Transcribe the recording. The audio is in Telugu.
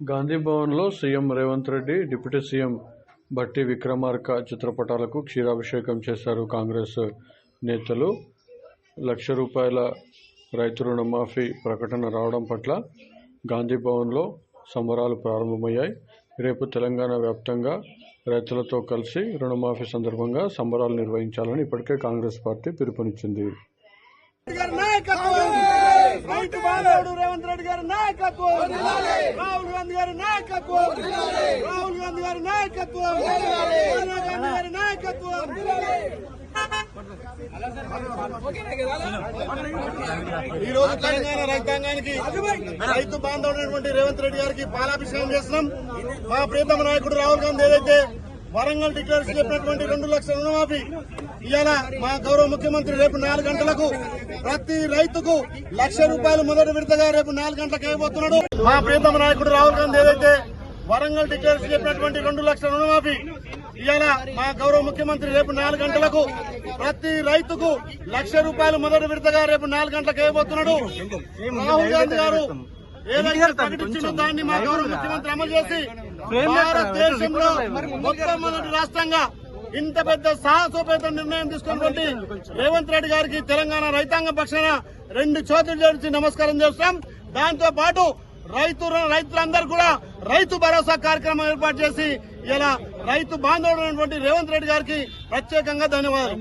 గాంధీ భవన్లో CM Revanth Reddy deputy CM Bhatti Vikramarka చిత్రపటాలకు క్షీరాభిషేకం చేశారు కాంగ్రెస్ నేతలు. లక్ష రూపాయల రైతు రుణమాఫీ ప్రకటన రావడం పట్ల గాంధీ భవన్లో సంబరాలు ప్రారంభమయ్యాయి. రేపు తెలంగాణ వ్యాప్తంగా రైతులతో కలిసి రుణమాఫీ సందర్భంగా సంబరాలు నిర్వహించాలని ఇప్పటికే కాంగ్రెస్ పార్టీ పిలుపునిచ్చింది. బాంధవుడు రేవంత్ రెడ్డి గారి నాయకత్వం. రాహుల్ గాంధీ గారి నాయకత్వం. రాహుల్ గాంధీ గారి నాయకత్వం. సోనియా గాంధీ గారి నాయకత్వం. ఈ రోజు తెలంగాణ రైతాంగానికి రైతు బాంధవుడైనటువంటి రేవంత్ రెడ్డి గారికి పాలాభిషేకం చేస్తున్నాం. మా ప్రియతమ నాయకుడు రాహుల్ గాంధీ ఏదైతే వరంగల్ డిక్లేర్స్ చెప్పినటువంటి రెండు లక్షల రుణమాఫీ ఇవాళ మా గౌరవ ముఖ్యమంత్రి రేపు నాలుగు గంటలకు. ప్రతి రైతుకు లక్ష రూపాయలు మొదటి విడతగా రేపు నాలుగు గంటలకు ఇవ్వబోతున్నాడు మా ప్రియతమ నాయకుడు రాహుల్ గాంధీ ఏదైతే వరంగల్ డిక్లేర్స్ చెప్పినటువంటి రెండు లక్షల రుణమాఫీ ఇవాళ మా గౌరవ ముఖ్యమంత్రి రేపు నాలుగు గంటలకు. ప్రతి రైతుకు లక్ష రూపాయలు మొదటి విడతగా రేపు నాలుగు గంటలకు ఇవ్వబోతున్నాడు రాహుల్ గాంధీ గారు ఏదైతే ప్రకటించిందో దాన్ని మా గౌరవ ముఖ్యమంత్రి అమలు చేసి భారతదేశంలో మొట్టమొదటి రాష్ట్రంగా ఇంత పెద్ద సాహసోపేత నిర్ణయం తీసుకున్నటువంటి రేవంత్ రెడ్డి గారికి తెలంగాణ రైతాంగ పక్షాన రెండు చేతులు జోడించి నమస్కారం చేస్తాం దాంతో పాటు రైతు రైతులందరూ కూడా రైతు భరోసా కార్యక్రమం ఏర్పాటు చేసి ఇలా రైతు బాంధవుడు రేవంత్ రెడ్డి గారికి ప్రత్యేకంగా ధన్యవాదాలు.